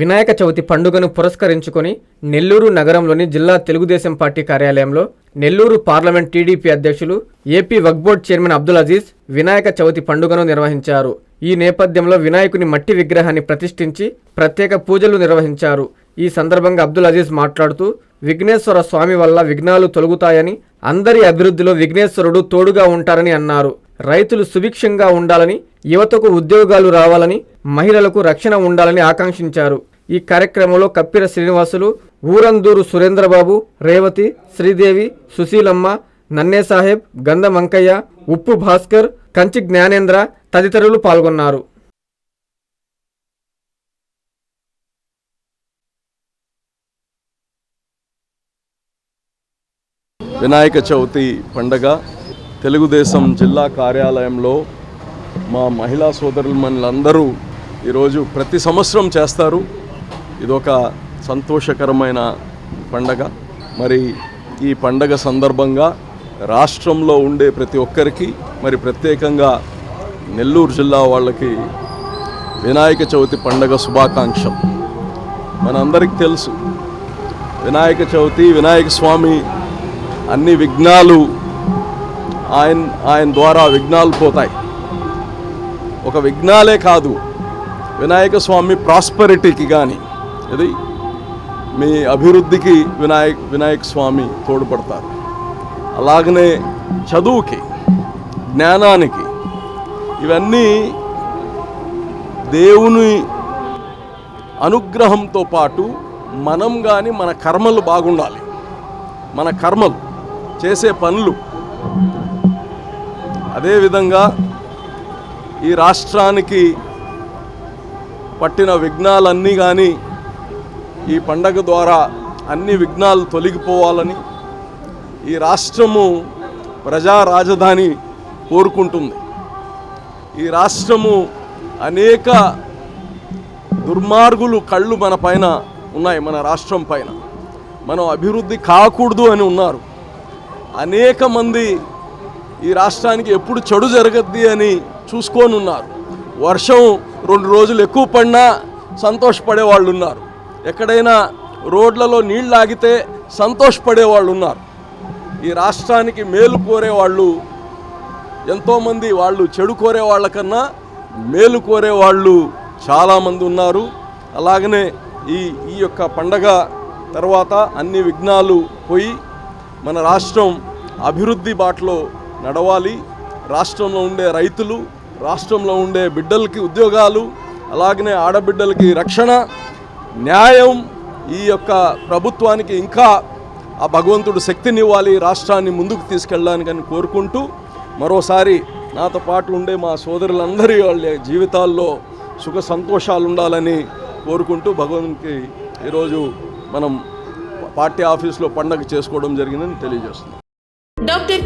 వినాయక చవితి పండుగను పురస్కరించుకొని నెల్లూరు నగరంలోని జిల్లా తెలుగుదేశం పార్టీ కార్యాలయంలో నెల్లూరు పార్లమెంట్ టీడీపీ అధ్యక్షులు ఏపీ వక్బోర్డ్ చైర్మన్ అబ్దుల్ అజీజ్ వినాయక చవితి పండుగను నిర్వహించారు. ఈ నేపథ్యంలో వినాయకుని మట్టి విగ్రహాన్ని ప్రతిష్ఠించి ప్రత్యేక పూజలు నిర్వహించారు. ఈ సందర్భంగా అబ్దుల్ అజీజ్ మాట్లాడుతూ విఘ్నేశ్వర స్వామి వల్ల విఘ్నాలు తొలగుతాయని అందరి అభివృద్ధిలో విఘ్నేశ్వరుడు తోడుగా ఉంటారని అన్నారు. రైతులు సుభిక్షంగా ఉండాలని యువతకు ఉద్యోగాలు రావాలని మహిళలకు రక్షణ ఉండాలని ఆకాంక్షించారు. ఈ కార్యక్రమంలో కప్పిర శ్రీనివాసులు ఊరందూరు సురేంద్రబాబు రేవతి శ్రీదేవి సుశీలమ్మ నన్నే సాహెబ్ గంధమంకయ్య ఉప్పు భాస్కర్ కంచి జ్ఞానేంద్ర తదితరులు పాల్గొన్నారు. వినాయక చవితి పండగ తెలుగుదేశం జిల్లా కార్యాలయంలో మా మహిళా సోదరులు మనందరూ ఈరోజు ప్రతి సంవత్సరం చేస్తారు. ఇదొక సంతోషకరమైన పండగ. మరి ఈ పండగ సందర్భంగా రాష్ట్రంలో ఉండే ప్రతి ఒక్కరికి మరి ప్రత్యేకంగా నెల్లూరు జిల్లా వాళ్ళకి వినాయక చవితి పండగ శుభాకాంక్షలు. మనందరికీ తెలుసు వినాయక చవితి వినాయక స్వామి అన్ని విఘ్నాలు ఆయన ఆయన ద్వారా విఘ్నాలు పోతాయి. ఒక విఘ్నాలే కాదు వినాయక స్వామి ప్రాస్పరిటీకి కానీ ఇది మీ అభివృద్ధికి వినాయక్ వినాయక స్వామి తోడ్పడతారు. అలాగనే చదువుకి జ్ఞానానికి ఇవన్నీ దేవుని అనుగ్రహంతో పాటు మనం కానీ మన కర్మలు బాగుండాలి. మన కర్మలు చేసే పనులు. అదేవిధంగా ఈ రాష్ట్రానికి పట్టిన విఘ్నాలన్నీ కానీ ఈ పండగ ద్వారా అన్ని విఘ్నాలు తొలగిపోవాలని ఈ రాష్ట్రము ప్రజా రాజధాని కోరుకుంటుంది. ఈ రాష్ట్రము అనేక దుర్మార్గులు కళ్ళు మన పైన ఉన్నాయి మన రాష్ట్రం పైన. మనం అభివృద్ధి కాకూడదు అని ఉన్నారు. అనేక మంది ఈ రాష్ట్రానికి ఎప్పుడు చెడు జరగద్ది అని చూసుకొని ఉన్నారు. వర్షం రెండు రోజులు ఎక్కువ పడినా సంతోషపడే వాళ్ళు ఉన్నారు. ఎక్కడైనా రోడ్లలో నీళ్ళు ఆగితే సంతోషపడే వాళ్ళు ఉన్నారు. ఈ రాష్ట్రానికి మేలు కోరే వాళ్ళు ఎంతోమంది వాళ్ళు చెడు కోరే వాళ్ళకన్నా మేలు కోరే వాళ్ళు చాలామంది ఉన్నారు. అలాగనే ఈ ఈ యొక్క పండగ తర్వాత అన్ని విఘ్నాలు పోయి మన రాష్ట్రం అభివృద్ధి బాటలో నడవాలి. రాష్ట్రంలో ఉండే రైతులు రాష్ట్రంలో ఉండే బిడ్డలకి ఉద్యోగాలు అలాగనే ఆడబిడ్డలకి రక్షణ న్యాయం ఈ యొక్క ప్రభుత్వానికి ఇంకా ఆ భగవంతుడు శక్తినివ్వాలి రాష్ట్రాన్ని ముందుకు తీసుకెళ్ళడానికి అని కోరుకుంటూ మరోసారి నాతో పాటు ఉండే మా సోదరులందరి వాళ్ళ జీవితాల్లో సుఖ సంతోషాలు ఉండాలని కోరుకుంటూ భగవంతునికి ఈరోజు మనం పార్టీ ఆఫీస్లో పండగ చేసుకోవడం జరిగిందని తెలియజేస్తున్నాం. డాక్టర్